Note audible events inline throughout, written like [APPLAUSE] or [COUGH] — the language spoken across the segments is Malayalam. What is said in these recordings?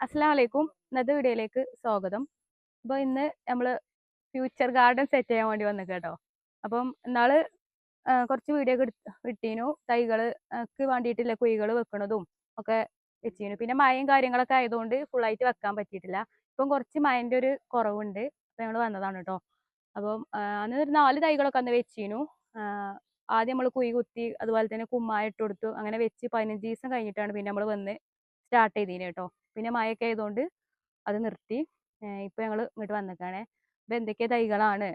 അസ്സലാമു അലൈക്കും ഇന്നത്തെ വീഡിയോയിലേക്ക് സ്വാഗതം. അപ്പോൾ ഇന്ന് നമ്മൾ ഫ്യൂച്ചർ ഗാർഡൻ സെറ്റ് ചെയ്യാൻ വേണ്ടി വന്നു കേട്ടോ. അപ്പം ഇന്നാൾ കുറച്ച് വീഡിയോ ഒക്കെ ഇട്ടീനു. തൈകൾക്ക് വേണ്ടിയിട്ടില്ല കുഴികൾ വെക്കണതും ഒക്കെ വെച്ചിരുന്നു പിന്നെ മഴയും കാര്യങ്ങളൊക്കെ ആയതുകൊണ്ട് ഫുള്ളായിട്ട് വെക്കാൻ പറ്റിയിട്ടില്ല. ഇപ്പം കുറച്ച് മഴന്റെ ഒരു കുറവുണ്ട്. അപ്പം ഞങ്ങൾ വന്നതാണ് കേട്ടോ. അപ്പം അന്ന് ഒരു നാല് തൈകളൊക്കെ അന്ന് വെച്ചിരുന്നു ആദ്യം നമ്മൾ കുഴി കുത്തി അതുപോലെ തന്നെ കുമ്മായ ഇട്ട് കൊടുത്തു. അങ്ങനെ വെച്ച് പതിനഞ്ച് ദിവസം കഴിഞ്ഞിട്ടാണ് പിന്നെ നമ്മൾ വന്ന് സ്റ്റാർട്ട് ചെയ്തീന് കേട്ടോ. പിന്നെ മഴയൊക്കെ ആയതുകൊണ്ട് അത് നിർത്തി. ഇപ്പോൾ ഞങ്ങൾ ഇങ്ങോട്ട് വന്നേക്കാണേ. അപ്പോൾ എന്തൊക്കെ തൈകളാണ്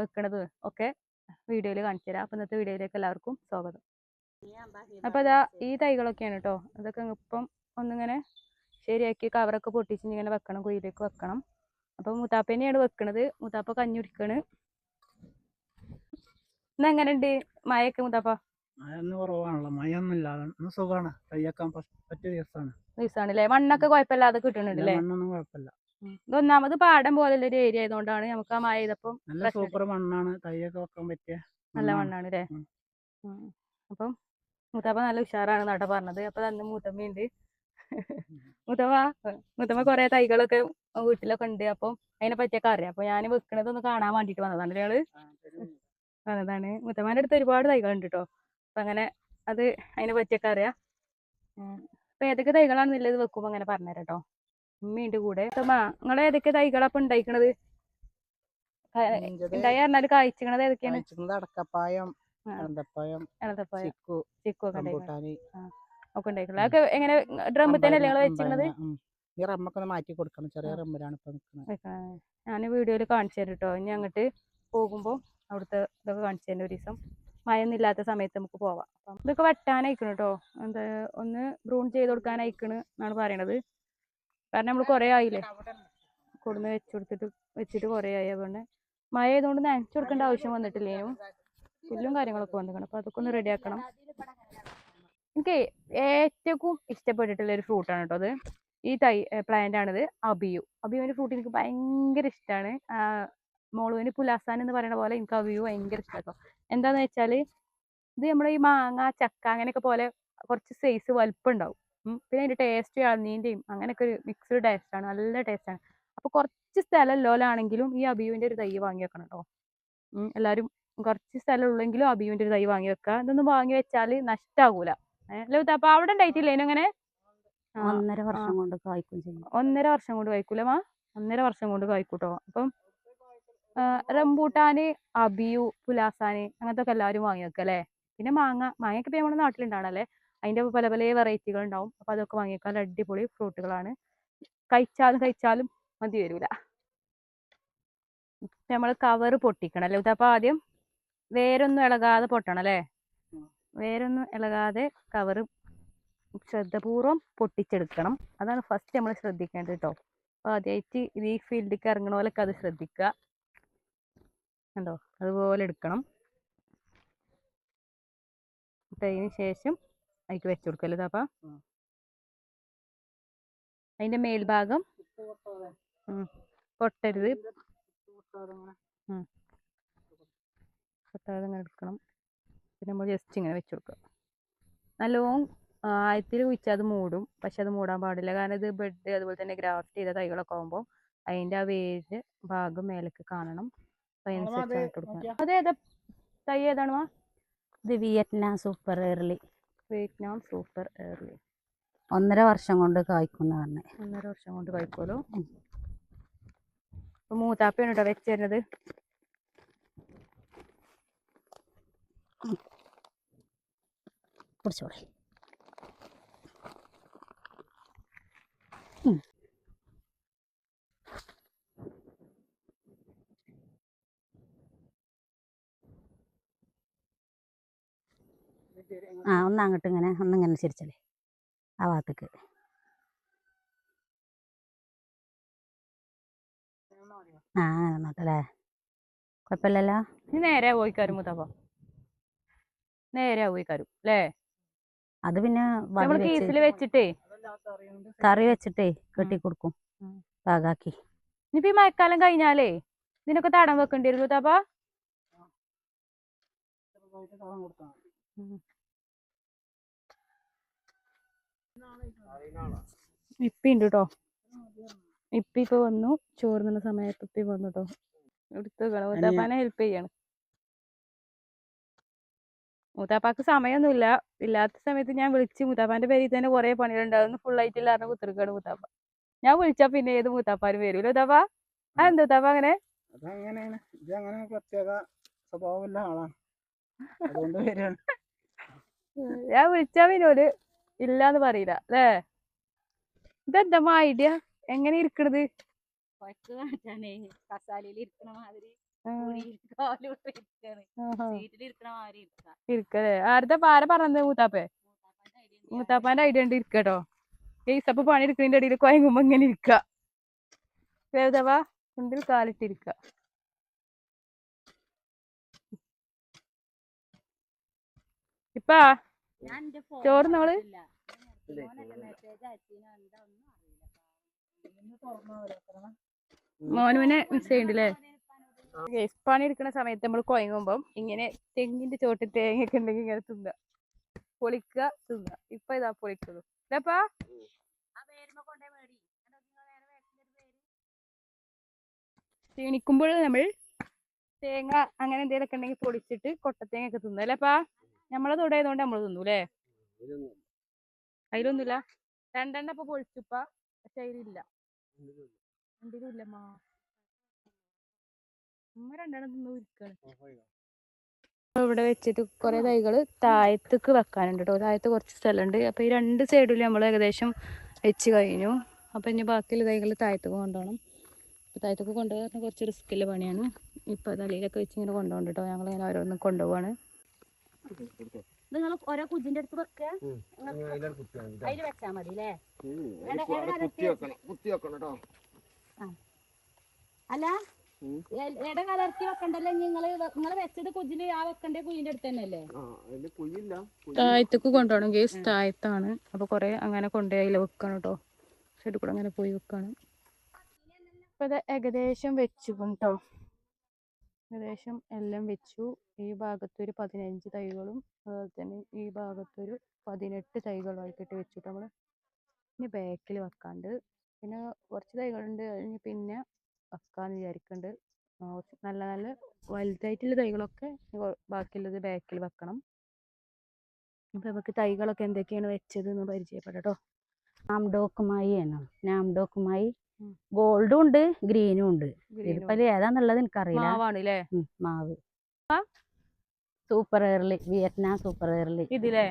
വെക്കണത് ഒക്കെ വീഡിയോയിൽ കാണിച്ചു തരാം. അപ്പം ഇന്നത്തെ വീഡിയോയിലേക്ക് എല്ലാവർക്കും സ്വാഗതം. അപ്പോൾ അതാ ഈ തൈകളൊക്കെയാണ് കേട്ടോ അതൊക്കെ ഇപ്പം ഒന്നിങ്ങനെ ശരിയാക്കി കവറൊക്കെ പൊട്ടിച്ച് ഇങ്ങനെ വെക്കണം കുഴിയിലേക്ക് വെക്കണം. അപ്പോൾ മുത്താപ്പേനെയാണ് വെക്കണത്. മുത്താപ്പ കഞ്ഞി കുടിക്കണ്. ഇന്ന് എങ്ങനെയുണ്ട്? മഴയൊക്കെ മുത്താപ്പ? മഴയൊന്നും കുറവാണല്ലോ. മഴയൊന്നുമില്ല ഇന്ന് സുഖമാണ് തയ്യാക്കാൻ പറ്റിയ ദിവസമാണ് ദിവസമാണല്ലേ മണ്ണൊക്കെ കുഴപ്പമില്ലാതെ കിട്ടുന്നുണ്ടല്ലേ മണ്ണൊന്നും കുഴപ്പമില്ല. ഇതൊന്നാമത് പാടം പോലുള്ള ഒരു ഏരിയ ആയതുകൊണ്ടാണ് നമുക്ക് ആ മഴ ചെയ്തപ്പം നല്ല സൂപ്പർ മണ്ണാണ്. തയ്യൊക്കെ വെക്കാൻ പറ്റിയ നല്ല മണ്ണാണ്. അല്ലേ. അപ്പം മൂത്തമ്മ നല്ല ഉഷാറാണ് നട പറഞ്ഞത്. അപ്പൊ അന്ന് മൂത്തമ്മയുണ്ട്. മൂത്തമ്മ മൂത്തമ്മ കുറെ തൈകളൊക്കെ വീട്ടിലൊക്കെ ഉണ്ട്. അപ്പം അതിനെ പറ്റിയൊക്കെ അറിയാം. അപ്പൊ ഞാൻ വെക്കണതൊന്ന് കാണാൻ വേണ്ടിട്ട് വന്നതാണ് ഞങ്ങൾ വന്നതാണ്. മുത്തമ്മേന്റെ അടുത്ത് ഒരുപാട് തൈകളുണ്ട് കേട്ടോ അപ്പൊ അങ്ങനെ അത് അതിനെ പറ്റിയൊക്കെ അറിയാം. അപ്പം ഏതൊക്കെ നല്ലത് വെക്കുമ്പോ അങ്ങനെ പറഞ്ഞുതരാം കേട്ടോ ഉമ്മീന്റെ കൂടെ. മാ നിങ്ങൾ ഏതൊക്കെ തൈകളാ ഇപ്പൊ ഉണ്ടായിക്കണത് ഉണ്ടായി പറഞ്ഞാൽ കായ്ച്ചിക്കണത് ഏതൊക്കെയാണ്? അടക്കപ്പായം ചിക്കു ഒക്കെ ഉണ്ടായിട്ടുള്ളത് അതൊക്കെ എങ്ങനെ ഡ്രമ്മിൽ തന്നെ അമ്പഴങ്ങ, വെച്ചിരുന്നത് ഈ റമ്മൊക്കെ ഒന്ന് മാറ്റി കൊടുക്കണം. ചെറിയ. റമ്മിലാണ് ഇപ്പൊ നിൽക്കുന്നത് ഞാൻ വീഡിയോയിൽ കാണിച്ചു തരും കേട്ടോ ഇനി അങ്ങോട്ട് പോകുമ്പോൾ അവിടുത്തെ ഇതൊക്കെ കാണിച്ചു തരുന്ന ഒരു ദിവസം. മഴയൊന്നും ഇല്ലാത്ത സമയത്ത് നമുക്ക് പോവാം. അപ്പം ഇതൊക്കെ വെട്ടാനയക്കണം കേട്ടോ എന്താ ഒന്ന് ബ്രൂൺ ചെയ്ത് കൊടുക്കാനയക്കണ് എന്നാണ് പറയണത്. കാരണം നമ്മൾ കുറേ ആയില്ലേ? കൊടുന്ന് വെച്ച് കൊടുത്തിട്ട് വെച്ചിട്ട് കുറേ ആയി. അതുകൊണ്ട് മഴ ആയതുകൊണ്ട് നനച്ചു കൊടുക്കേണ്ട ആവശ്യം വന്നിട്ടില്ലേനു. പുല്ലും കാര്യങ്ങളൊക്കെ വന്നിരിക്കണം അപ്പോൾ അതൊക്കെ ഒന്ന് റെഡിയാക്കണം എനിക്ക് ഏറ്റവും ഇഷ്ടപ്പെട്ടിട്ടുള്ള ഒരു ഫ്രൂട്ടാണ് കേട്ടോ അത്. ഈ തൈ പ്ലാന്റ് ആണിത്. അബിയു. അബിയുവിന്റെ ഫ്രൂട്ട് എനിക്ക് ഭയങ്കര ഇഷ്ടമാണ് മോളുവിന് പുലാസാൻ എന്ന് പറയുന്ന പോലെ എനിക്ക് അബിയു ഭയങ്കര ഇഷ്ടമാണ് കേട്ടോ എന്താന്ന് വെച്ചാൽ ഇത് നമ്മുടെ ഈ മാങ്ങ ചക്ക അങ്ങനെയൊക്കെ പോലെ കുറച്ച് സൈസ് വലുപ്പം ഉണ്ടാവും പിന്നെ അതിന്റെ ടേസ്റ്റ് ഇളനീന്റെയും അങ്ങനെയൊക്കെ ഒരു മിക്സ്ഡ് ടേസ്റ്റ് ആണ്. നല്ല ടേസ്റ്റ് ആണ്. അപ്പൊ കുറച്ച് സ്ഥലം ലോലാണെങ്കിലും ഈ അബിയുവിന്റെ ഒരു തൈ വാങ്ങി വെക്കണം കേട്ടോ. എല്ലാവരും കുറച്ച് സ്ഥലം ഉള്ളെങ്കിലും അബിയുവിന്റെ ഒരു തൈ വാങ്ങി വെക്കുക ഇതൊന്നും വാങ്ങി വെച്ചാൽ നഷ്ടാകൂല ഏഹ് അപ്പൊ അവിടെ ഉണ്ടായിട്ടില്ലേ അങ്ങനെ? ഒന്നര. വർഷം കൊണ്ട് കായ്ക്കും ഒന്നര വർഷം കൊണ്ട് കായ്ക്കൂല മാ? ഒന്നര വർഷം കൊണ്ട് കായ്ക്കൂട്ടോ അപ്പം റംബൂട്ടാന് അബിയു പുലാസാന് അങ്ങനത്തെ ഒക്കെ എല്ലാവരും വാങ്ങി വെക്കുക അല്ലേ? പിന്നെ മാങ്ങ മാങ്ങയൊക്കെ ഇപ്പം നമ്മുടെ നാട്ടിലുണ്ടാണല്ലേ അതിന്റെ പല പല വെറൈറ്റികൾ ഉണ്ടാവും അപ്പോൾ അതൊക്കെ വാങ്ങി വെക്കാൻ അടിപൊളി ഫ്രൂട്ടുകളാണ്. കഴിച്ചാലും കഴിച്ചാലും മതി വരില്ല നമ്മൾ കവർ പൊട്ടിക്കണം അല്ലേ? അപ്പം ആദ്യം വേരൊന്നും ഇളകാതെ പൊട്ടണം അല്ലേ. വേരൊന്നും ഇളകാതെ കവർ ശ്രദ്ധപൂർവം പൊട്ടിച്ചെടുക്കണം. അതാണ് ഫസ്റ്റ് നമ്മൾ ശ്രദ്ധിക്കേണ്ടത് കേട്ടോ അപ്പോൾ ആദ്യമായിട്ട് ഈ ഫീൽഡിലേക്ക് ഇറങ്ങണ പോലൊക്കെ അത് ശ്രദ്ധിക്കുക കണ്ടോ? അതുപോലെ എടുക്കണം. എന്നിട്ട് അതിന് ശേഷം അതിലേക്ക് വെച്ച് കൊടുക്കല്ലോ ഇതാപ്പാ ഉം. അതിന്റെ മേൽഭാഗം പൊട്ടരുത്. പൊട്ടാതെ ഇങ്ങനെ എടുക്കണം. പിന്നെ നമ്മൾ ജസ്റ്റ് ഇങ്ങനെ വെച്ച് കൊടുക്കുക. നല്ലോണം ആഴത്തിൽ കുഴിച്ചാൽ അത് മൂടും. പക്ഷെ അത് മൂടാൻ പാടില്ല. കാരണം ഇത് ബെഡ് അതുപോലെ തന്നെ ഗ്രാഫ്റ്റ് ചെയ്ത തൈകളൊക്കെ ആകുമ്പോൾ അതിന്റെ ആ വേര് ഭാഗം മേലേക്ക് കാണണം. തൈ ഏതാണ് ഇത് Vietnam super early. Vietnam super early. ഒന്നര വർഷം കൊണ്ട് കായ്ക്കുന്ന പറഞ്ഞേ. ഒന്നര വർഷം കൊണ്ട്. അപ്പം മൂത്താപ്പയാണ് കേട്ടോ വെച്ച് തരുന്നത്. ആ ഒന്ന് അങ്ങോട്ട് ഇങ്ങനെ ഒന്നിങ്ങനെ ചിരിച്ചല്ലേ ആ ഭാഗത്തേക്ക്. ആ അങ്ങനെ നോട്ടല്ലേ കുഴപ്പമില്ലല്ലോ? നേരെ പോയി കരും മൂത്താപ്പ. നേരെ പോയി കരും അല്ലേ? അത് പിന്നെ കീസിൽ വെച്ചിട്ടേ. കറി വെച്ചിട്ടേ കെട്ടി കൊടുക്കും. പാകാക്കി. ഇനിയിപ്പോ ഈ മഴക്കാലം കഴിഞ്ഞാലേ ഇതിനൊക്കെ തടം വെക്കേണ്ടി വരും മൂത്താപ്പ. ഇപ്പിണ്ട് കേട്ടോ ഇപ്പി ഇപ്പൊ വന്നു. ചോറുന്ന സമയത്ത് ഇപ്പി വന്നു കേട്ടോ എടുത്ത് മൂത്താപ്പാനെ ഹെൽപ്പ് ചെയ്യാണ്. മൂത്താപ്പാക്ക് സമയമൊന്നുമില്ല ഇല്ലാത്ത സമയത്ത് ഞാൻ വിളിച്ച് മൂത്താപ്പാന്റെ പേരിൽ തന്നെ കുറെ പണികളുണ്ടാവുന്നു ഫുൾ ആയിട്ടില്ല പറഞ്ഞ കുത്തിരിക്കാണ് മൂത്താപ്പ. ഞാൻ വിളിച്ചാ പിന്നെ ഏത് മൂത്താപ്പാരും വരൂല്ലോ മൂത്താപ്പ ആ എന്താ ഉത്താപ്പ അങ്ങനെ? അതങ്ങനെയാണ്. ഇത് അങ്ങനെ പ്രത്യേക സ്വഭാവമുള്ള ആളാണ്. അതുകൊണ്ട് വരികയാണ്. ഞാൻ വിളിച്ചാ പിന്നെ ഒരു ഇല്ലാന്ന് പറയില്ല അല്ലേ? ഇതെന്താ ഐഡിയ? എങ്ങനെ ഇരിക്കണത്? ഇരിക്കല്ലേ? ആരുടെ പാര പറഞ്ഞത് മൂത്താപ്പേ? മൂത്താപ്പാന്റെ ഐഡിയ ഉണ്ട്. ഇരിക്കട്ടോ ഈസപ്പ് പണി എടുക്കുന്നതിന്റെ ഇടയിൽ കൊയങ്ങുമ്പോ ഇങ്ങനെ ഇരിക്ക. വേദവാ കാലിട്ടിരിക്ക. ഇപ്പാ? അറിയില്ല. മോനുവിനെ മിസ് ചെയ്യണ്ടല്ലേ പണി എടുക്കുന്ന സമയത്ത് നമ്മൾ കൊയങ്ങുമ്പം ഇങ്ങനെ തെങ്ങിന്റെ ചോട്ടിൽ തേങ്ങയൊക്കെ ഉണ്ടെങ്കിൽ ഇങ്ങനെ തിന്നുക പൊളിക്കുക തിന്നുക ഇപ്പൊ ഇതാ പൊളിക്കുന്നു ഇതപ്പാ ആ കൊണ്ടേ മേടി. എന്നിട്ട് നേരെ back ഒരു പേര്. ക്ഷീണിക്കുമ്പോൾ നമ്മൾ തേങ്ങ അങ്ങനെ എന്തെങ്കിലുമൊക്കെ ഉണ്ടെങ്കിൽ പൊളിച്ചിട്ട് കൊട്ടത്തേങ്ങ ഒക്കെ തിന്നു. അല്ലേപ്പാ നമ്മളെ തൊടയതുകൊണ്ട് നമ്മൾ തിന്നു അല്ലേ അതിലൊന്നുമില്ല. രണ്ടെണ്ണ ഇപ്പൊ പൊളിച്ചുപ്പ പക്ഷെ അതിലില്ല. ഇല്ല. ഇല്ലമ്മാ ഉമ്മ രണ്ടെണ്ണം തിന്നു ഇരിക്കാണ് ഇവിടെ വെച്ചിട്ട് കുറെ തൈകൾ താഴത്തേക്ക് വെക്കാനുണ്ട് കേട്ടോ. താഴത്ത് കുറച്ച് സ്ഥലമുണ്ട്. അപ്പൊ ഈ രണ്ട് സൈഡിൽ നമ്മൾ ഏകദേശം വെച്ച് കഴിഞ്ഞു. അപ്പൊ ഇനി ബാക്കിയുള്ള തൈകൾ താഴത്തേക്ക് കൊണ്ടുപോകണം. താഴത്തേക്ക് കൊണ്ടുപോകാൻ കുറച്ച് റിസ്ക്കില്ല പണിയാണ്. ഇപ്പൊ തലയിലൊക്കെ വെച്ച് ഇങ്ങനെ കൊണ്ടുപോകണ്ട കേട്ടോ. ഞങ്ങൾ ഇങ്ങനെ ഓരോന്നും കൊണ്ടുപോവാണ്. നിങ്ങൾ ഓരോ കുജിന്റെ അടുത്ത് വെക്കുക അതിൽ വെച്ചാ മതി അല്ലേ അല്ല എട കലർത്തി വെക്കണ്ടല്ലേ നിങ്ങൾ നിങ്ങൾ വെച്ചത് കുജിന് ആ വെക്കണ്ടേ കുഞ്ഞിന്റെ അടുത്ത് തന്നെയല്ലേ? താഴത്തേക്ക് കൊണ്ടുപോകണം ഗേസ് താഴത്താണ്. അപ്പൊ കൊറേ അങ്ങനെ കൊണ്ടുപോയി അതിൽ വെക്കണം കേട്ടോ സൈഡിൽ കൂടെ അങ്ങനെ പോയി വെക്കാണ്. അപ്പൊ ഏകദേശം വെച്ചു കേട്ടോ ഏകദേശം എല്ലാം വെച്ചു. ഈ ഭാഗത്തൊരു പതിനഞ്ച് തൈകളും അതുപോലെ തന്നെ ഈ ഭാഗത്തൊരു പതിനെട്ട് തൈകളുമായിട്ടിട്ട് വെച്ചിട്ട് നമ്മൾ ഇനി ബാക്കിൽ വെക്കാണ്ട്. പിന്നെ കുറച്ച് തൈകളുണ്ട് അതിന് പിന്നെ വെക്കാന്ന് വിചാരിക്കുന്നുണ്ട് നല്ല നല്ല വലുതായിട്ടുള്ള തൈകളൊക്കെ ബാക്കിയുള്ളത് ബാക്കിൽ വെക്കണം. അപ്പൊ നമുക്ക് തൈകളൊക്കെ എന്തൊക്കെയാണ് വെച്ചത് എന്ന് പരിചയപ്പെടാം ട്ടോ നാംഡോക്കുമായി. ഗോൾഡും ഉണ്ട് ഗ്രീനും ഉണ്ട്. Green ഇതിപ്പോ ഏതാന്നുള്ളത് എനിക്കറിയില്ല. മാവ്? Super early Vietnam super early. ഇതിലേ?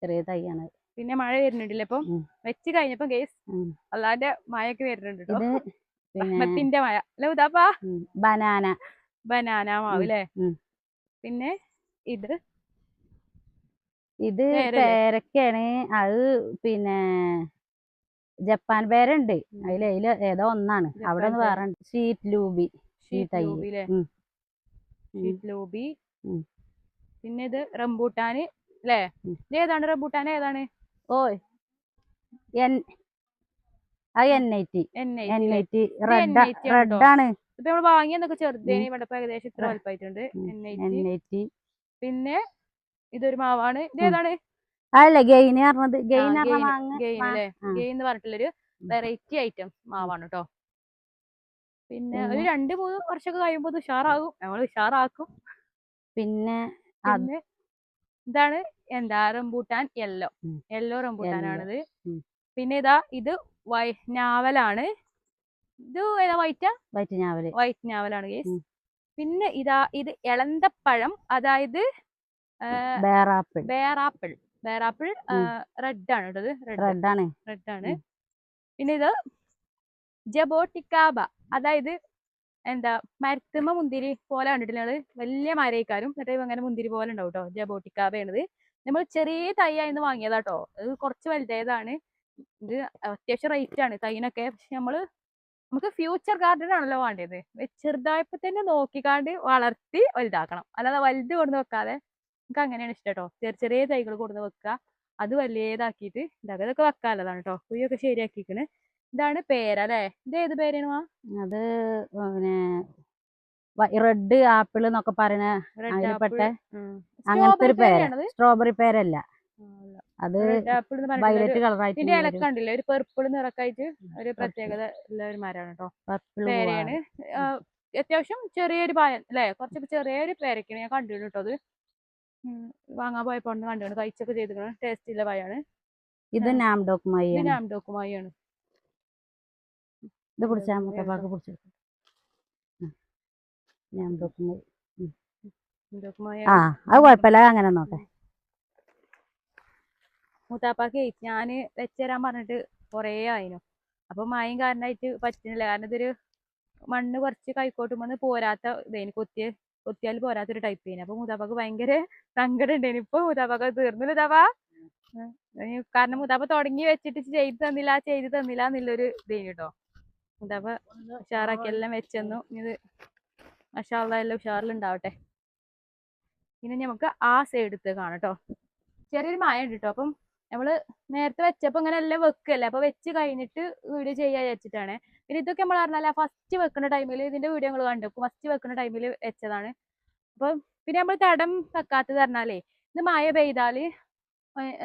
ചെറിയ തൈയാണ് പിന്നെ മഴ വരുന്നുണ്ടല്ലേ ഇപ്പൊ. വെച്ച് കഴിഞ്ഞപ്പോ കേസ് ഉം. അല്ലാതെ മഴയൊക്കെ വരുന്നുണ്ട് പിന്നെ മഴ. അല്ലേ ഉദാപ്പാ? ബനാന. ബനാന മാവ് അല്ലേ പിന്നെ ഇത്? ഇത്? പേരക്കാണ് അത് പിന്നെ ജപ്പാൻ പേരുണ്ട്. അതിൽ അതിൽ ഏതോ ഒന്നാണ്. അവിടെ വേറെ ഷീറ്റ് ലൂബി ഷീറ്റ്. ലൂബി പിന്നെ ഇത് റംബൂട്ടാന് അല്ലേ. ഇത് ഏതാണ് റംബൂട്ടാൻ ഏതാണ്? ഓയ്. എൻ അത് N I T N I N I T ഇത് റെഡ് ഇപ്പൊ വാങ്ങിയെന്നൊക്കെ ചെറുതേനി ഇവിടെ ഏകദേശം ഇത്ര. വലുപ്പമായിട്ടുണ്ട് എൻ ഐ ടി പിന്നെ ഇതൊരു മാവാണ്. ഇത് ഏതാണ്? അതല്ല ഗെയിന് പറഞ്ഞത് ഗെയിൻ ഗെയിൻ അല്ലേ? എന്ന് പറഞ്ഞിട്ടുള്ളൊരു. വെറൈറ്റി ഐറ്റം മാവാണ് കേട്ടോ പിന്നെ ഒരു രണ്ടു മൂന്ന് വർഷമൊക്കെ കഴിയുമ്പോൾ ഉഷാറാകും. നമ്മൾ ഉഷാറാക്കും. പിന്നെ പിന്നെ ഇതാണ് എന്താ റംബൂട്ടാൻ യെല്ലോ. യെല്ലോ റംബൂട്ടാനാണിത് ഇത് പിന്നെ ഇതാ ഇത് വൈ ഞാവലാണ്. ഇത് ഏതാ വൈറ്റാ? വൈറ്റ് ഞാവൽ. വൈറ്റ് ഞാവലാണ് കേസ്. പിന്നെ ഇതാ ഇത് എളന്തപ്പഴം അതായത് ബേറാപ്പിൾ. ബേറാപ്പിൾ. ബേറാപ്പിൾ. റെഡ് ആണ് കേട്ടോ റെഡ്. റെഡ് ആണ് റെഡ് ആണ് പിന്നെ ഇത് ജബോട്ടിക്കാബ അതായത് എന്താ മരത്തുമ്മ മുന്തിരി പോലെ കണ്ടിട്ടില്ല വലിയ മരയിക്കാരും എന്നിട്ട് അങ്ങനെ മുന്തിരി പോലെ ഉണ്ടാവും കേട്ടോ ജബോട്ടിക്കാബയാണിത് നമ്മൾ ചെറിയ തൈയായിരുന്നു വാങ്ങിയതാട്ടോ അത് കുറച്ച് വലുതായതാണ്. ഇത് അത്യാവശ്യം റേറ്റ് ആണ് തൈനൊക്കെ. പക്ഷെ നമ്മൾ നമുക്ക് ഫ്യൂച്ചർ ഗാർഡൻ ആണല്ലോ വേണ്ടത്. ചെറുതായപ്പോ തന്നെ നോക്കിക്കാണ്ട് വളർത്തി വലുതാക്കണം. അല്ലാതെ വലുത് കൊടുന്ന് വെക്കാതെ നമുക്ക് അങ്ങനെയാണ് ഇഷ്ടം കേട്ടോ ചെറിയ ചെറിയ തൈകൾ കൊടുന്ന് വെക്കുക അത് വലിയതാക്കിയിട്ട് ഇതൊക്കെ വെക്കാനുള്ളതാണ് കേട്ടോ കുയ്യൊക്കെ ശരിയാക്കിക്കണ്. ഇതാണ് പേര അല്ലേ ഇത് ഏത് പേരാണ് അത് പിന്നെ റെഡ് ആപ്പിൾ എന്നൊക്കെ പറയുന്ന റെഡ് അതിൽപ്പെട്ട അങ്ങനത്തെ ഒരു പേര് സ്ട്രോബെറി പേരല്ല. അത് വയലറ്റ് കളറായിട്ട് ഇതിന്റെ ഇല കണ്ടില്ലേ? ഒരു പെർപ്പിൾ നിറക്കായിട്ട് ഒരു പ്രത്യേകത ഉള്ള ഒരു മരമാണ് കേട്ടോ പേരയാണ്. അത്യാവശ്യം ചെറിയൊരു പായം അല്ലേ? കുറച്ച് ചെറിയൊരു പേരക്കാണ് ഞാൻ കണ്ടിരുന്നു കേട്ടോ അത്. വാങ്ങാൻ പോയപ്പോ കണ്ടിരുന്നു കഴിച്ചൊക്കെ ചെയ്തിരിക്കണം ടേസ്റ്റ് ഉള്ള പായാണ്. ഇത് നാംഡോക്കുമായി നാംഡോക്കുമായി ആണ് ഇത് പിടിച്ചാൽ ഇത് പാക്ക് പിടിച്ചു ഞാൻ ആ അത് കുഴപ്പമില്ല. അങ്ങനെ നോക്കേ. മൂത്താപ്പാക്ക് ഞാൻ വെച്ചുതരാൻ പറഞ്ഞിട്ട് കുറേ ആയിനു. അപ്പൊ മായം കാരണമായിട്ട് പറ്റുന്നില്ല. കാരണം ഇതൊരു മണ്ണ് കുറച്ച് കൈക്കോട്ടും വന്ന് പോരാത്ത ഇതേന്. കൊത്തിയ കൊത്തിയാൽ പോരാത്തൊരു ടൈപ്പ് ചെയ്യുന്നു അപ്പൊ മുതാപ്പാക്ക് ഭയങ്കര സങ്കടം ഉണ്ടായിന്. ഇപ്പൊ മുതാപ്പാക്ക് തീർന്നില്ല മൂത്താപ്പ? ഇനി കാരണം മുതാപ്പ തുടങ്ങി വെച്ചിട്ട് ചെയ്ത് തന്നില്ല ചെയ്ത് തന്നില്ല എന്നുള്ളൊരു ഇതേന് കേട്ടോ മൂത്താപ്പ ഉഷാറാക്കി എല്ലാം വെച്ചെന്നു. ഇനി ഇത് മഷാള്ള എല്ലാം ഉഷാറിലുണ്ടാവട്ടെ പിന്നെ നമുക്ക് ആ സൈഡത്തെ കാണാം കേട്ടോ ചെറിയൊരു മായ ഉണ്ട് കേട്ടോ അപ്പം നമ്മൾ നേരത്തെ വെച്ചപ്പോ ഇങ്ങനെ എല്ലാം വെക്കല്ലേ? അപ്പൊ വെച്ച് കഴിഞ്ഞിട്ട് വീഡിയോ ചെയ്യാ വിചാരിച്ചിട്ടാണ്. പിന്നെ ഇതൊക്കെ നമ്മൾ പറഞ്ഞാൽ ഫസ്റ്റ് വെക്കുന്ന ടൈമിൽ ഇതിന്റെ വീഡിയോ നിങ്ങൾ കണ്ടു. ഫസ്റ്റ് വെക്കുന്ന ടൈമിൽ വെച്ചതാണ്. അപ്പൊ പിന്നെ നമ്മൾ തടം വെക്കാത്തത് പറഞ്ഞാലേ ഇത് മഴ പെയ്താൽ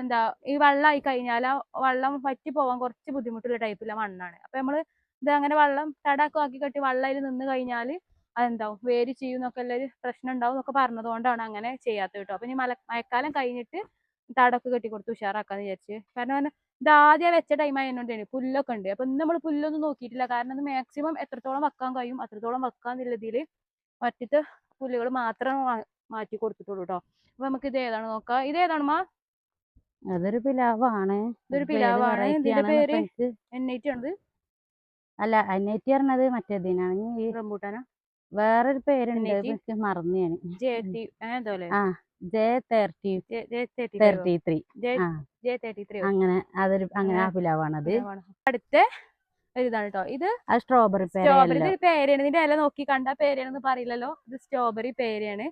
എന്താ ഈ വെള്ളമായി കഴിഞ്ഞാൽ ആ വെള്ളം വറ്റി പോവാൻ കുറച്ച് ബുദ്ധിമുട്ടുള്ള ടൈപ്പിലെ മണ്ണാണ്. അപ്പൊ നമ്മൾ ഇത് അങ്ങനെ വെള്ളം തടാക്കം ആക്കി കെട്ടി വെള്ളം അതിൽ നിന്ന് കഴിഞ്ഞാൽ അതെന്താവും? വേര് ചെയ്യും എന്നൊക്കെ ഉള്ള ഒരു പ്രശ്നം ഉണ്ടാവും എന്നൊക്കെ പറഞ്ഞതുകൊണ്ടാണ് അങ്ങനെ ചെയ്യാത്തത് കേട്ടോ. അപ്പൊ ഇനി മല മഴക്കാലം കഴിഞ്ഞിട്ട് തടൊക്കെ കെട്ടി കൊടുത്ത് ഉഷാറാക്കാന്ന് വിചാരിച്ച്. കാരണം പറഞ്ഞാൽ ഇത് ആദ്യം വെച്ച ടൈം ആയതുകൊണ്ടാണ് പുല്ലൊക്കെ ഉണ്ട്. അപ്പൊ ഇന്ന് നമ്മൾ പുല്ലൊന്നും നോക്കിയിട്ടില്ല. കാരണം ഇത് മാക്സിമം എത്രത്തോളം വെക്കാൻ കഴിയും അത്രത്തോളം വെക്കാന്നുള്ള ഇതിൽ മറ്റത്തെ പുല്ലുകൾ മാത്രം മാറ്റി കൊടുത്തിട്ടുള്ളൂ കേട്ടോ അപ്പൊ നമുക്ക് ഇത് ഏതാണ് നോക്കാം? ഇത് ഏതാണ് മാ അതൊരു പിലാവാണ്. ഇതൊരു പിലാവാണ്. ഇതിന്റെ പേര്? എണ്ണീറ്റാണത് അല്ല അന്നേറ്റി പറഞ്ഞത് മറ്റേതിനാണ് ഈ റംബൂട്ടാന? വേറൊരു പേരുണ്ട്? എനിക്ക് മറന്നു ഞാൻ ആ ജെ തേർട്ടി തേർട്ടി ത്രീ അങ്ങനെ അതൊരു അങ്ങനെ ആ. പിലാവാണത്. അടുത്ത ഇതാണ് കേട്ടോ ഇത് സ്ട്രോബെറി സ്ട്രോബെറി പേരയാണ്. ഇതിന്റെ ഇല നോക്കി കണ്ട പേരാണെന്ന് പറയില്ലല്ലോ. ഇത് സ്ട്രോബെറി പേരയാണ്.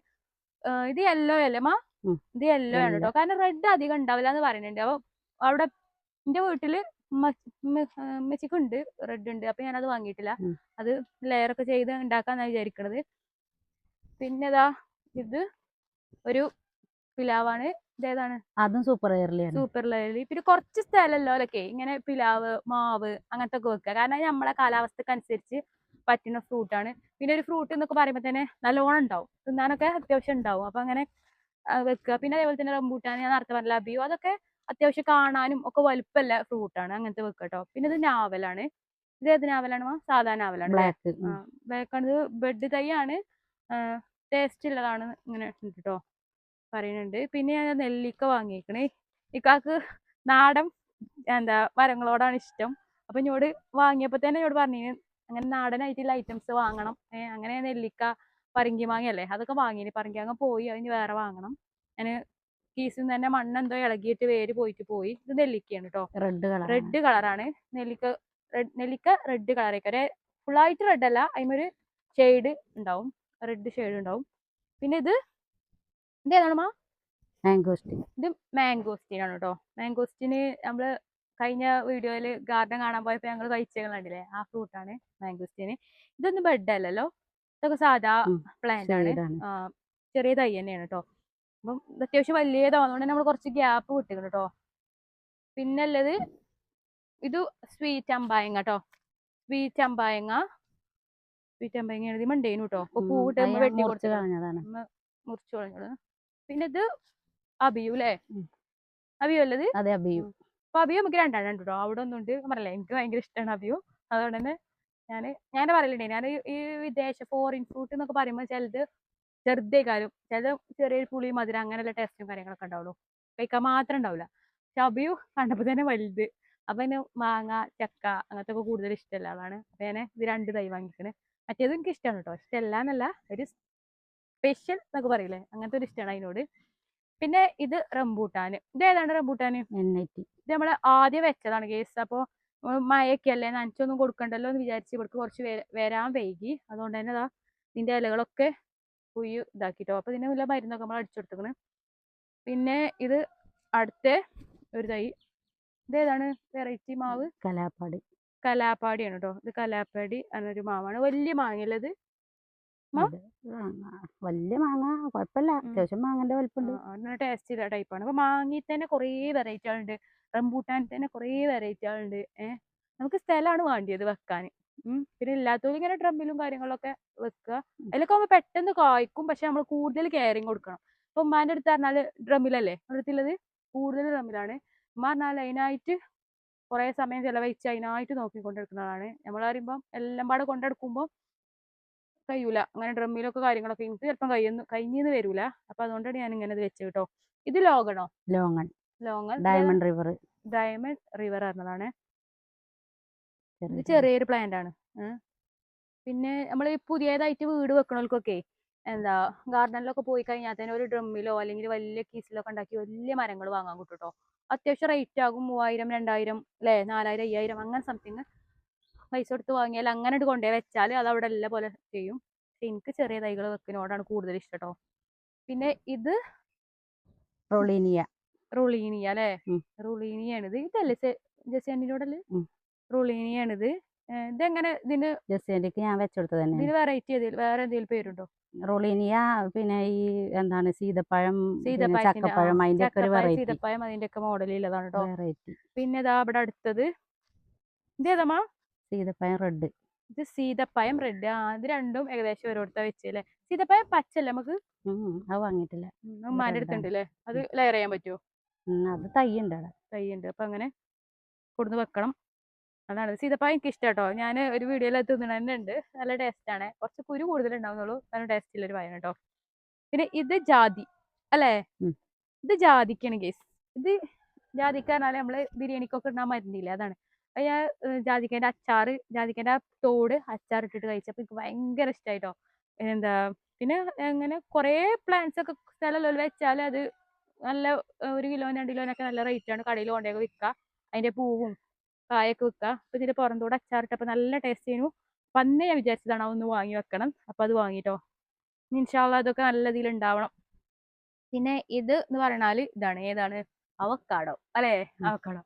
ഇത് യെല്ലോ അല്ലേ മാ ഇത് യെല്ലോ ആണ് കേട്ടോ കാരണം റെഡ് അധികം ഉണ്ടാവില്ല എന്ന് പറയുന്നുണ്ട്. അപ്പൊ അവിടെ എന്റെ വീട്ടിൽ ഉമ്മച്ചിക്ക് ഉണ്ട് റെഡ് ഉണ്ട് അപ്പൊ ഞാനത് വാങ്ങിയിട്ടില്ല. അത് ലെയർ ഒക്കെ ചെയ്ത് ഉണ്ടാക്കാന്നാ വിചാരിക്കണത്. പിന്നെ ഇതാ ഇത് ഒരു പിലാവാണ്. ഇതേതാണ്? അതും സൂപ്പർ സൂപ്പർ ലെയറിൽ പിന്നെ കുറച്ച് സ്ഥലമല്ലോ അതൊക്കെ. ഇങ്ങനെ പിലാവ് മാവ് അങ്ങനത്തെ ഒക്കെ വെക്കുക കാരണം നമ്മളെ കാലാവസ്ഥക്ക് അനുസരിച്ച് പറ്റുന്ന ആണ് പിന്നെ ഒരു ഫ്രൂട്ട് എന്നൊക്കെ പറയുമ്പോൾ തന്നെ നല്ലോണം ഉണ്ടാവും തിന്നാനൊക്കെ അത്യാവശ്യം ഉണ്ടാവും അപ്പൊ അങ്ങനെ വെക്കുക പിന്നെ അതേപോലെ തന്നെ റംബൂട്ടാൻ ഞാൻ നേരത്തെ പറഞ്ഞ അബിയോ. അതൊക്കെ അത്യാവശ്യം കാണാനും ഒക്കെ വലുപ്പമല്ല ഫ്രൂട്ടാണ് അങ്ങനത്തെ വെക്കട്ടോ. കേട്ടോ പിന്നെ ഇത് നാവലാണ് ഇത് ഏത് നാവലാണ് സാധാ നാവലാണ് ല്ലേ? ബ്ലാക്ക് ആണ്. ഇത് ബെഡ് തൈയാണ് ടേസ്റ്റ് ഉള്ളതാണ് ഇങ്ങനെ കേട്ടോ പറയുന്നുണ്ട്. പിന്നെ ഞാൻ നെല്ലിക്ക വാങ്ങിയേക്കണേ. ഇക്കാക്ക് നാടൻ എന്താ മരങ്ങളോടാണ് ഇഷ്ടം. അപ്പൊ എന്നോട് വാങ്ങിയപ്പോ തന്നെ എന്നോട് പറഞ്ഞു അങ്ങനെ നാടനായിട്ടുള്ള ഐറ്റംസ് വാങ്ങണം. ഏഹ് അങ്ങനെ നെല്ലിക്ക പറങ്കി വാങ്ങിയല്ലേ അതൊക്കെ വാങ്ങിയിന് പറങ്കി മാങ്ങ പോയി അതിന് വേറെ വാങ്ങണം. ഞാൻ കീസിൽ നിന്ന് തന്നെ മണ്ണ് എന്തോ ഇളകിയിട്ട് വേര് പോയിട്ട് പോയി. ഇത് നെല്ലിക്കയാണ് കേട്ടോ റെഡ് കളർ റെഡ് കളറാണ് നെല്ലിക്ക റെഡ് നെല്ലിക്ക റെഡ് കളറേക്ക് ഒരു ഫുള്ളായിട്ട് റെഡ് അല്ല. അതിമൊരു ഷെയ്ഡ് ഉണ്ടാവും. റെഡ് ഷെയ്ഡ് ഉണ്ടാവും. പിന്നെ ഇത് ഇത് ഏതാണ് മാ? മാംഗോസ്റ്റീൻ ഇത് മാംഗോസ്റ്റീൻ ആണ് കേട്ടോ മാംഗോസ്റ്റീന് നമ്മൾ കഴിഞ്ഞ വീഡിയോയിൽ ഗാർഡൻ കാണാൻ പോയപ്പോൾ ഞങ്ങൾ കഴിച്ചത് കണ്ടില്ലേ? ആ ഫ്രൂട്ടാണ് മാംഗോസ്റ്റീന് ഇതൊന്നും ബെഡ് അല്ലല്ലോ. ഇതൊക്കെ സാധാ പ്ലാന്റ് ആണ്. ചെറിയ തൈ തന്നെയാണ് കേട്ടോ അപ്പം അത്യാവശ്യം വലിയതാവുന്നതുകൊണ്ട് നമ്മൾ കുറച്ച് ഗ്യാപ്പ് വിട്ടിക്കണം കേട്ടോ പിന്നെ ഉള്ളത് ഇത് സ്വീറ്റ് അമ്പായങ്ങ കേട്ടോ സ്വീറ്റ് അമ്പായങ്ങ. സ്വീറ്റ് അമ്പായങ്ങ എഴുതി മണ്ടേനു കേട്ടോ അപ്പൊ പൂവിട്ട് വെട്ടി മുറിച്ച് കൊടുത്തു മുറിച്ചു കളഞ്ഞോളൂ പിന്നെ ഇത് അബിയു അല്ലേ. അബിയു അല്ലത് അതെ അബിയു. അപ്പൊ അബിയു നമുക്ക് രണ്ടാണ് ഉണ്ട് കേട്ടോ അവിടെ ഒന്നുണ്ട് പറയല്ലേ എനിക്ക് ഭയങ്കര ഇഷ്ടമാണ് അബിയു. അതുകൊണ്ട് തന്നെ ഞാൻ ഞാൻ പറയലുണ്ടേ ഞാൻ ഈ വിദേശ ഫോറിൻ ഫ്രൂട്ട് എന്നൊക്കെ പറയുമ്പോൾ ചിലത് ചെറുതേക്കാരും ചില ചെറിയ പുളി മധുരം അങ്ങനെയുള്ള ടേസ്റ്റും കാര്യങ്ങളൊക്കെ ഉണ്ടാവുള്ളൂ. കഴിക്കാൻ മാത്രം ഉണ്ടാവില്ല പക്ഷെ അബിയു കണ്ടപ്പോൾ തന്നെ വലുത്. അപ്പൊ മാങ്ങ ചക്ക അങ്ങനത്തെ ഒക്കെ കൂടുതൽ ഇഷ്ടമുള്ള ആളാണ്. അപ്പൊ ഞാൻ ഇത് രണ്ട് തൈ വാങ്ങിക്കണ്. മറ്റേത് എനിക്ക് ഇഷ്ടമാണ് കേട്ടോ ഇഷ്ടമല്ല എന്നല്ല ഒരു സ്പെഷ്യൽ എന്നൊക്കെ പറയില്ലേ? അങ്ങനത്തെ ഒരു ഇഷ്ടമാണ് അതിനോട്. പിന്നെ ഇത് റംബൂട്ടാന്. ഇത് ഏതാണ് റംബൂട്ടാന്? ഇത് നമ്മൾ ആദ്യം വെച്ചതാണ് കേസ്. അപ്പോൾ മഴയൊക്കെ അല്ലേ? നനച്ചൊന്നും കൊടുക്കണ്ടല്ലോ എന്ന് വിചാരിച്ച് ഇവർക്ക് കുറച്ച് വര- വരാൻ വൈകി. അതുകൊണ്ട് തന്നെ ഇതാ ഇതിന്റെ ഇലകളൊക്കെ കുയ്യ് ഇതാക്കിട്ടോ. അപ്പൊ ഇതിന് വല്ല മരുന്നൊക്കെ നമ്മൾ അടിച്ചെടുത്തേക്കണ്. പിന്നെ ഇത് അടുത്ത ഒരു തൈ. ഇതേതാണ് വെറൈറ്റി മാവ്? കലാപ്പാടി. കലാപ്പാടിയാണ് കേട്ടോ ഇത് കലാപ്പാടി എന്നൊരു മാവാണ്. വലിയ മാങ്ങയുള്ളത് മാങ്ങ വലിയ മാങ്ങ കുഴപ്പമില്ല. അത്യാവശ്യം മാങ്ങന്റെ വലിപ്പമുണ്ട് നല്ല ടേസ്റ്റ് ചെയ്ത ടൈപ്പാണ് അപ്പൊ മാങ്ങയിൽ തന്നെ കുറേ വെറൈറ്റികളുണ്ട് റംബൂട്ടാൻ തന്നെ കുറേ വെറൈറ്റികളുണ്ട് ഏഹ് നമുക്ക് സ്ഥലമാണ് വേണ്ടിയത് വെക്കാൻ ഉം. പിന്നെ ഇല്ലാത്തവര് ഇങ്ങനെ ഡ്രമ്മിലും കാര്യങ്ങളൊക്കെ വെക്കുക അതിലൊക്കെ ആകുമ്പോൾ പെട്ടെന്ന് കായ്ക്കും. പക്ഷെ നമ്മൾ കൂടുതൽ കെയറിങ് കൊടുക്കണം. ഇപ്പൊ ഉമ്മാന്റെ അടുത്ത് പറഞ്ഞാൽ ഡ്രമ്മിലല്ലേ? അടുത്തുള്ളത് കൂടുതൽ ഡ്രമ്മിലാണ്. ഉമ്മ പറഞ്ഞാൽ അതിനായിട്ട് കുറെ സമയം ചെലവഴിച്ച് അതിനായിട്ട് നോക്കിക്കൊണ്ടിരിക്കുന്നതാണ്. നമ്മൾ പറയുമ്പം എല്ലാം പാടെ കൊണ്ടെടുക്കുമ്പോൾ കഴിയൂല. അങ്ങനെ ഡ്രമ്മിലൊക്കെ കാര്യങ്ങളൊക്കെ എനിക്ക് ചിലപ്പം കഴിയുന്നു കഴിഞ്ഞെന്ന് വരൂല. അപ്പൊ അതുകൊണ്ടാണ് ഞാൻ ഇങ്ങനെ ഇത് വെച്ചത് കേട്ടോ ഇത് ലോഗണോ? Longan longan diamond river diamond river പറഞ്ഞതാണ്. ഇത് ചെറിയൊരു പ്ലാന്റ് ആണ്. പിന്നെ നമ്മൾ പുതിയതായിട്ട് വീട് വെക്കണവർക്കൊക്കെ എന്താ ഗാർഡനിലൊക്കെ പോയി കഴിഞ്ഞാൽ തന്നെ ഒരു ഡ്രമ്മിലോ അല്ലെങ്കിൽ വലിയ കീസിലൊക്കെ ഉണ്ടാക്കി വലിയ മരങ്ങൾ വാങ്ങാൻ കിട്ടും കേട്ടോ അത്യാവശ്യം റേറ്റ് ആകും മൂവായിരം രണ്ടായിരം അല്ലേ? നാലായിരം അയ്യായിരം അങ്ങനെ സംതിങ് പൈസ കൊടുത്ത് വാങ്ങിയാൽ അങ്ങനെ ഇട്ട് കൊണ്ടുപോയി വെച്ചാൽ അത് അവിടെ എല്ലാ പോലെ ചെയ്യും. എനിക്ക് ചെറിയ തൈകൾ വെക്കുന്നതിനോടാണ് കൂടുതൽ ഇഷ്ടം കേട്ടോ പിന്നെ ഇത് റൊളീനിയ. റുളീനിയ അല്ലേ? ആണ് ഇത്. ഇതല്ലേ ജെസിയാനിനോടല്ലേ ഉം. റുളീനിയാണിത് ഇതെങ്ങനെ ഇതിന് ജസ്റ്റിക്ക് ഞാൻ വെച്ചെടുത്തത് തന്നെ ഇതിന് വെറൈറ്റി വേറെ എന്തെങ്കിലും പേരുണ്ടോ? റൊളീനിയ പിന്നെ ഈ എന്താണ് സീതപ്പഴം സീതപ്പഴം ചക്കപ്പഴം അതിന്റെ ഒക്കെ ഒരു വെറൈറ്റി സീതപ്പഴം അതിന്റെ ഒക്കെ മോഡലുള്ളതാണ് കേട്ടോ വെറൈറ്റി പിന്നെ ഇതാ ഇവിടെ അടുത്തത്. ഇതേതമാ സീതപ്പഴം റെഡ്. ഇത് സീതപ്പഴം റെഡ്. ആ ഇത് രണ്ടും ഏകദേശം ഓരോരുത്ത വെച്ചല്ലേ. സീതപ്പഴം പച്ചല്ലേ നമുക്ക് അത് വാങ്ങിയിട്ടില്ല. ഉമ്മാന്റെ അടുത്തുണ്ട് അല്ലേ അത് ലെയർ ചെയ്യാൻ പറ്റുമോ അത് തൈ ഉണ്ട് തൈ ഉണ്ട്. അപ്പൊ അങ്ങനെ കൊടുന്ന് വെക്കണം. അതാണ്. സീതപ്പഴം എനിക്ക് ഇഷ്ടം കേട്ടോ ഞാൻ ഒരു വീഡിയോയിൽ തിന്നണ തന്നെ ഉണ്ട് നല്ല ടേസ്റ്റ് ആണ് കുറച്ച് കുരു കൂടുതൽ ഉണ്ടാവുന്നുള്ളൂ നല്ല ടേസ്റ്റ് ഉള്ള ഒരു പഴം കേട്ടോ പിന്നെ ഇത് ജാതി. അല്ലേ. ഇത് ജാതിക്കാണ് കേസ് ഇത് ജാതിക്ക നമ്മൾ ബിരിയാണിക്കൊക്കെ ഇടാൻ മരുന്നില്ലേ? അതാണ്. അത് ഞാൻ ജാതിക്കേന്റെ അച്ചാറ് ജാതിക്കേന്റെ തോട് അച്ചാർ ഇട്ടിട്ട് കഴിച്ചപ്പോ എനിക്ക് ഭയങ്കര ഇഷ്ടമായിട്ടോ എന്താ പിന്നെ അങ്ങനെ കുറേ പ്ലാന്റ്സ് ഒക്കെ സ്ഥലം വെച്ചാൽ അത് നല്ല ഒരു കിലോന് രണ്ട് കിലോനൊക്കെ നല്ല റേറ്റ് ആണ്. കടയിൽ കൊണ്ടേക്ക് വിൽക്കുക അതിന്റെ പൂവും കായൊക്കെ വെക്കുക. അപ്പൊ ഇതിന്റെ കൂടെ അച്ചാറിട്ടപ്പോൾ നല്ല ടേസ്റ്റ് ചെയ്യുന്നു. അപ്പൊ അന്നേ ഞാൻ വിചാരിച്ചതാണ് ഒന്ന് വാങ്ങി വെക്കണം. അപ്പോൾ അത് വാങ്ങിട്ടോ. ഇൻഷാള്ള അതൊക്കെ നല്ല രീതിയിൽ ഉണ്ടാവണം പിന്നെ ഇത് എന്ന് പറഞ്ഞാൽ ഇതാണ്. ഏതാണ്? അവക്കാടോ. അല്ലേ? അവോക്കാഡോ. അവക്കാടോ.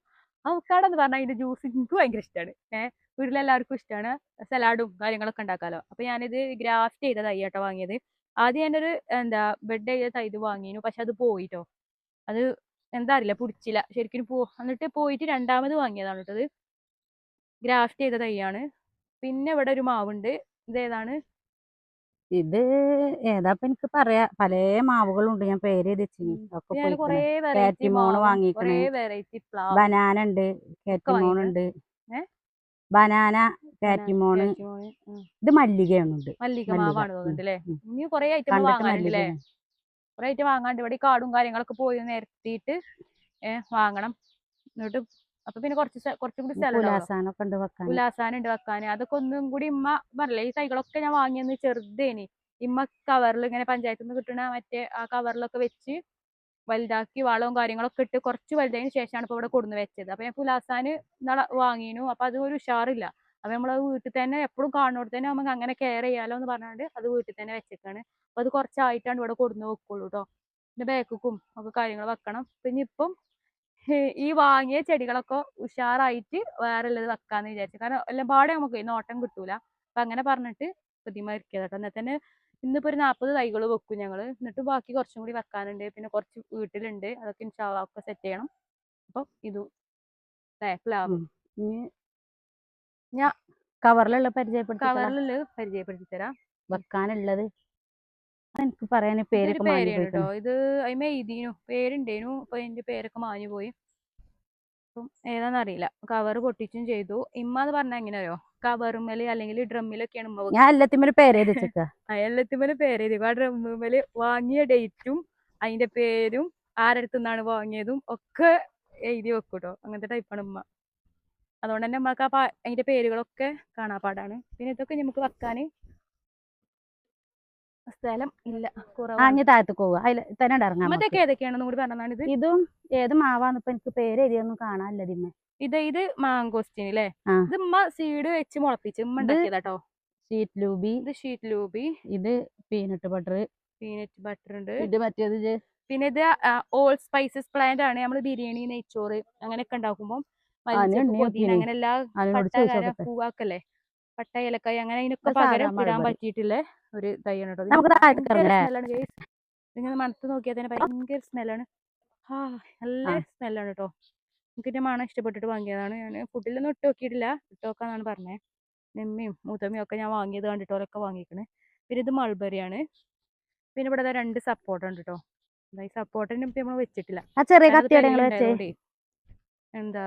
അവക്കാടോ എന്ന് പറഞ്ഞാൽ ഇതിന്റെ ജ്യൂസ് എനിക്ക് ഭയങ്കര ഇഷ്ടമാണ് ഏഹ് വീട്ടിലെല്ലാവർക്കും ഇഷ്ടമാണ് സലാഡും കാര്യങ്ങളൊക്കെ ഉണ്ടാക്കാലോ അപ്പൊ ഞാനിത് ഗ്രാഫ്റ്റ് ചെയ്ത തൈ കേട്ടോ വാങ്ങിയത്. ആദ്യം ഞാനൊരു എന്താ ബെഡ് ചെയ്ത തൈ ഇത് വാങ്ങിയിരുന്നു പക്ഷെ അത് പോയിട്ടോ. അത് എന്താ അറിയില്ല പിടിച്ചില്ല. ശരിക്കും പോ എന്നിട്ട് പോയിട്ട് രണ്ടാമത് വാങ്ങിയതാണ് കേട്ടത് ഗ്രാഫ്റ്റ് ചെയ്ത തൈയാണ്. പിന്നെ ഇവിടെ ഒരു മാവുണ്ട്. ഇതേതാണ് ഇത് ഏതാ എനിക്ക് പറയാ പല മാവുകളുണ്ട് ഞാൻ പേര് എഴുതി വെച്ചിന്. ഉം. ഒക്കെ ഞാൻ കുറേ വെറൈറ്റി കാറ്റിമോണ് വാങ്ങിക്കണ്. കുറേ വെറൈറ്റി ഫ്ലവർ ബനാന ഉണ്ട് കാറ്റിമോൺ ഉണ്ട്. ബനാന കാറ്റിമോണ് ഇത് മല്ലികയാണുണ്ട് മല്ലിക. മാവാണ് തോന്നുന്നുണ്ട് അല്ലേ? ഇനി കുറേ ഐറ്റം കണ്ടിട്ട് കുറേ വാങ്ങാണ്ട് ഇവിടെ ഈ കാടും കാര്യങ്ങളൊക്കെ പോയി നിരത്തിയിട്ട് വാങ്ങണം. എന്നിട്ട് അപ്പൊ പിന്നെ കുറച്ച് കുറച്ചും കൂടി സ്ഥലം ഉലാസാനം ഉണ്ട് വെക്കാൻ. അതൊക്കെ ഒന്നും കൂടി ഇമ്മ പറഞ്ഞില്ലേ ഈ തൈകളൊക്കെ ഞാൻ വാങ്ങിയെന്ന് ചെറുതേനി. ഇമ്മ കവറിൽ ഇങ്ങനെ പഞ്ചായത്തിൽ നിന്ന് കിട്ടുന്ന മറ്റേ ആ കവറിലൊക്കെ വെച്ച് വലുതാക്കി വളവും കാര്യങ്ങളൊക്കെ ഇട്ട് കുറച്ച് വലുതായതിനു ശേഷമാണ് ഇപ്പൊ ഇവിടെ കൊടുന്ന് വെച്ചത്. അപ്പൊ ഞാൻ പുലാസാന് വാങ്ങിനു. അപ്പൊ അത് ഒരു ഉഷാറില്ല. അപ്പൊ അത് വീട്ടിൽ തന്നെ എപ്പോഴും കാണുന്നിടത്ത് തന്നെ നമുക്ക് അങ്ങനെ കെയർ ചെയ്യാലോ എന്ന് പറഞ്ഞാണ്ട് അത് വീട്ടിൽ തന്നെ വെച്ചേക്കാണ്. അപ്പൊ അത് കുറച്ചായിട്ടാണ് ഇവിടെ കൊടുന്ന് വെക്കുള്ളൂ കേട്ടോ പിന്നെ ബേക്കും ഒക്കെ കാര്യങ്ങൾ വെക്കണം. പിന്നെ ഇപ്പം ഈ വാങ്ങിയ ചെടികളൊക്കെ ഉഷാറായിട്ട് വേറെ ഉള്ളത് വെക്കാന്ന് വിചാരിച്ചു. കാരണം എല്ലാം പാടെ നമുക്ക് നോട്ടം കിട്ടൂല. അപ്പൊ അങ്ങനെ പറഞ്ഞിട്ട് പ്രതിമ ഇരിക്കുക എന്നാൽ തന്നെ ഇന്നിപ്പോ ഒരു നാൽപ്പത് തൈകൾ വെക്കും ഞങ്ങൾ എന്നിട്ട് ബാക്കി കുറച്ചും കൂടി വെക്കാനുണ്ട്. പിന്നെ കുറച്ച് വീട്ടിലുണ്ട്. അതൊക്കെ ഇൻഷാല്ലാ ഒക്കെ സെറ്റ് ചെയ്യണം. അപ്പൊ ഇത്. ഇനി ഞാ- കവറിലുള്ള പരിചയപ്പെടുത്തി കവറിലുള്ളത് പരിചയപ്പെടുത്തി തരാം വെക്കാനുള്ളത്. എനിക്ക് പറയാൻ ഇതൊരു പേരൊക്കെ മാഞ്ഞു പേരാണ് കേട്ടോ. ഇത് അതിമേ എഴുതിനു. പേരുണ്ടേനു. ഇപ്പൊ എന്റെ പേരൊക്കെ മാഞ്ഞു പോയി. അപ്പം ഏതാന്നറിയില്ല. കവർ പൊട്ടിച്ചും ചെയ്തു. ഇമ്മ എന്ന് പറഞ്ഞാൽ എങ്ങനെയോ കവറുമ്മൽ അല്ലെങ്കിൽ ഡ്രമ്മിലൊക്കെയാണ് ഉമ്മ ഞാൻ എല്ലാത്തിനും പേര് എഴുതി വെച്ചേക്ക അയലത്തുമ്മൽ [LAUGHS] പേര് എഴുതി ആ ഡ്രമ്മിൽ വാങ്ങിയ ഡേറ്റും അതിന്റെ പേരും ആരടുത്തുനിന്നാണ് വാങ്ങിയതും ഒക്കെ എഴുതി വെക്കും കേട്ടോ അങ്ങനത്തെ ടൈപ്പാണ് ഉമ്മ. അതുകൊണ്ട് തന്നെ നമ്മൾക്ക് ആ അതിന്റെ പേരുകളൊക്കെ കാണാപ്പാടാണ് പിന്നെ ഇതൊക്കെ നമുക്ക് വെക്കാൻ സ്ഥലം ഇല്ല കുറവാണ്. താഴത്തേക്ക് പോവുക. അതിൽ തന്നെ ഇറങ്ങാം ഇതൊക്കെ ഏതൊക്കെയാണെന്ന് കൂടി പറഞ്ഞതാണ് ഇത് ഇതും ഏത് മാവാന്ന് ഇപ്പൊ എനിക്ക് പേര് എഴുതിയൊന്നും കാണാനില്ല ഇതിമ്മേ. ഇത് ഇത് മാങ്കോസ്റ്റിൻ അല്ലേ. ഇത് ഉമ്മ സീഡ് വെച്ച് മുളപ്പിച്ച് ഉമ്മ ഷീറ്റ് ഉണ്ടാക്കിയതാട്ടോ ലൂബി. ഇത് ഷീറ്റ് ലൂബി. ഇത് പീനട്ട് ബട്ടർ പീനട്ട് ബട്ടർ ഉണ്ട് ഇത് മറ്റേത് പിന്നെ ഇത് ഓൾ സ്പൈസസ് പ്ലാന്റ് ആണ് നമ്മൾ ബിരിയാണി നെയ്ച്ചോറ് അങ്ങനെയൊക്കെ ഉണ്ടാക്കുമ്പോൾ പുതിന. അങ്ങനെ എല്ലാ അതിനോട് പട്ട ചോദിച്ചു കര നോക്കട്ടെ പൂവാക്കല്ലേ? പട്ട ഏലക്കായ അങ്ങനെ അതിനൊക്കെ അത് പകരം ഇടാൻ മൾബറി. ഒരു തൈയാണ് കേട്ടോ. ഇങ്ങനെ മണത്ത് നോക്കിയാൽ തന്നെ ഭയങ്കര സ്മെല്ലാണ് ആ നല്ല സ്മെല്ലാണ് കേട്ടോ. എനിക്ക് ഇതിന്റെ മണം ഇഷ്ടപ്പെട്ടിട്ട് വാങ്ങിയതാണ്. ഞാൻ ഫുഡിലൊന്നും ഇട്ട് നോക്കിയിട്ടില്ല. ഇട്ട് നോക്കാന്നാണ് പറഞ്ഞത് നെമ്മയും മൂത്തമ്മയും ഒക്കെ ഞാൻ വാങ്ങിയത് കണ്ടിട്ട് ഓരൊക്കെ വാങ്ങിക്കണ്. പിന്നെ ഇത് മൾബറിയാണ് പിന്നെ ഇവിടെ രണ്ട് സപ്പോർട്ട ഉണ്ട് കേട്ടോ. ഈ സപ്പോർട്ടിന് നമ്മൾ വെച്ചിട്ടില്ല. നിങ്ങൾ എന്താ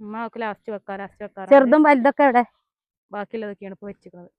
ഉമ്മ ലാസ്റ്റ് വെക്കാം ലാസ്റ്റ് വെക്കാം ചെറുതും വലുതൊക്കെ എവിടെ? ബാക്കിയുള്ളതൊക്കെയാണ് ഇപ്പോൾ വെച്ചിരിക്കുന്നത്